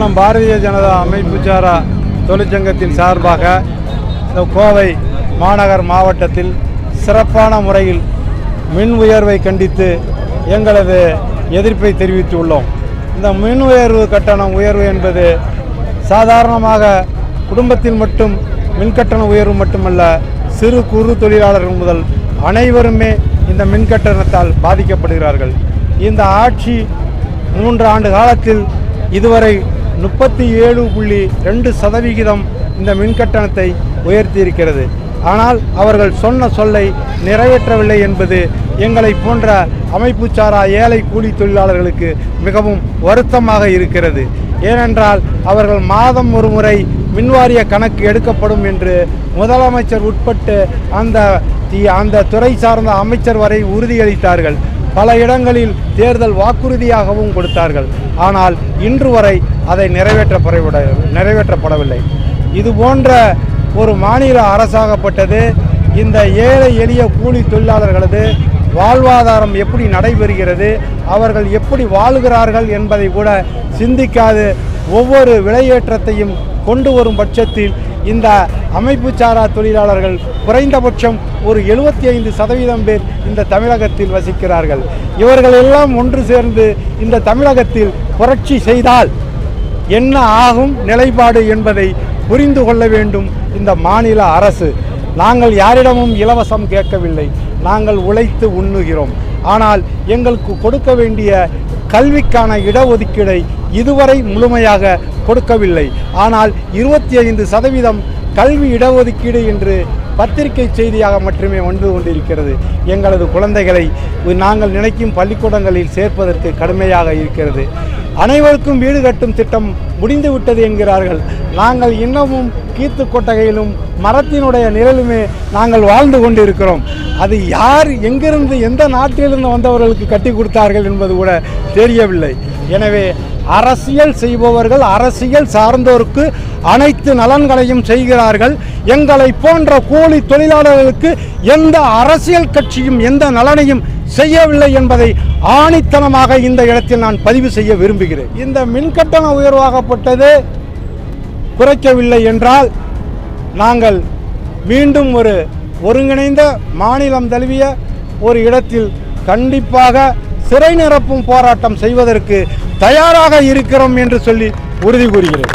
கட்டணம் பாரதிய ஜனதா அமைப்பு சாரா தொழிற்சங்கத்தின் சார்பாக இந்த கோவை மாநகர் மாவட்டத்தில் சிறப்பான முறையில் மின் உயர்வை கண்டித்து எங்களது எதிர்ப்பை தெரிவித்துள்ளோம் இந்த மின் உயர்வு கட்டணம் உயர்வு என்பது சாதாரணமாக குடும்பத்தில் மட்டும் மின் கட்டண உயர்வு மட்டுமல்ல சிறு குறு தொழிலாளர்கள் முதல் அனைவருமே இந்த மின் கட்டணத்தால் பாதிக்கப்படுகிறார்கள். இந்த ஆட்சி மூன்று ஆண்டு காலத்தில் இதுவரை முப்பத்தி ஏழு புள்ளி ரெண்டு சதவிகிதம் இந்த மின் கட்டணத்தை உயர்த்தியிருக்கிறது. ஆனால் அவர்கள் சொன்ன சொல்லை நிறைவேற்றவில்லை என்பது எங்களை போன்ற அமைப்பு சாரா ஏழை கூலி தொழிலாளர்களுக்கு மிகவும் வருத்தமாக இருக்கிறது. ஏனென்றால் அவர்கள் மாதம் ஒரு முறை மின்வாரிய கணக்கு எடுக்கப்படும் என்று முதலமைச்சர் உட்பட்டு அந்த அந்த துறை சார்ந்த அமைச்சர் வரை உறுதியளித்தார்கள். பல இடங்களில் தேர்தல் வாக்குறுதியாகவும் கொடுத்தார்கள். ஆனால் இன்று வரை அதை நிறைவேற்றப்படவிட நிறைவேற்றப்படவில்லை. இது போன்ற ஒரு மாநில அரசாகப்பட்டது இந்த ஏழை எளிய கூலி தொழிலாளர்களது வாழ்வாதாரம் எப்படி நடைபெறுகிறது அவர்கள் எப்படி வாழுகிறார்கள் என்பதை கூட சிந்திக்காது. ஒவ்வொரு விலையேற்றத்தையும் கொண்டு வரும் பட்சத்தில் இந்த அமைப்பு சாரா தொழிலாளர்கள் குறைந்தபட்சம் ஒரு எழுபத்தி ஐந்து சதவீதம் பேர் இந்த தமிழகத்தில் வசிக்கிறார்கள். இவர்கள் எல்லாம் ஒன்று சேர்ந்து இந்த தமிழகத்தில் புரட்சி செய்தால் என்ன ஆகும் நிலைப்பாடு என்பதை புரிந்து கொள்ள வேண்டும் இந்த மாநில அரசு. நாங்கள் யாரிடமும் இலவசம் கேட்கவில்லை. நாங்கள் உழைத்து உண்ணுகிறோம். ஆனால் எங்களுக்கு கொடுக்க வேண்டிய கல்விக்கான இடஒதுக்கீடை இதுவரை முழுமையாக கொடுக்கவில்லை. ஆனால் இருபத்தி ஐந்து சதவீதம் கல்வி இடஒதுக்கீடு என்று பத்திரிகை செய்தியாக மட்டுமே வந்து கொண்டிருக்கிறது. எங்களது குழந்தைகளை நாங்கள் நினைக்கும் பள்ளிக்கூடங்களில் சேர்ப்பதற்கு கடுமையாக இருக்கிறது. அனைவருக்கும் வீடு கட்டும் திட்டம் முடிந்துவிட்டது என்கிறார்கள். நாங்கள் இன்னமும் கீத்து கொட்டகையிலும் மரத்தினுடைய நிழலுமே நாங்கள் வாழ்ந்து கொண்டிருக்கிறோம். அது யார் எங்கிருந்து எந்த நாட்டிலிருந்து வந்தவர்களுக்கு கட்டி கொடுத்தார்கள் என்பது கூட தெரியவில்லை. எனவே அரசியல் செய்பவர்கள் அரசியல் சார்ந்தோருக்கு அனைத்து நலன்களையும் செய்கிறார்கள். எங்களை போன்ற கூலி தொழிலாளர்களுக்கு எந்த அரசியல் கட்சியும் எந்த நலனையும் செய்யவில்லை என்பதை ஆணித்தனமாக இந்த இடத்தில் நான் பதிவு செய்ய விரும்புகிறேன். இந்த மின்கட்டண உயர்வாகப்பட்டது குறைக்கவில்லை என்றால் நாங்கள் மீண்டும் ஒரு ஒருங்கிணைந்த மாநிலம் தழுவிய ஒரு இடத்தில் கண்டிப்பாக சிறை நிரப்பும் போராட்டம் செய்வதற்கு தயாராக இருக்கிறோம் என்று சொல்லி உறுதி கூறுகிறேன்.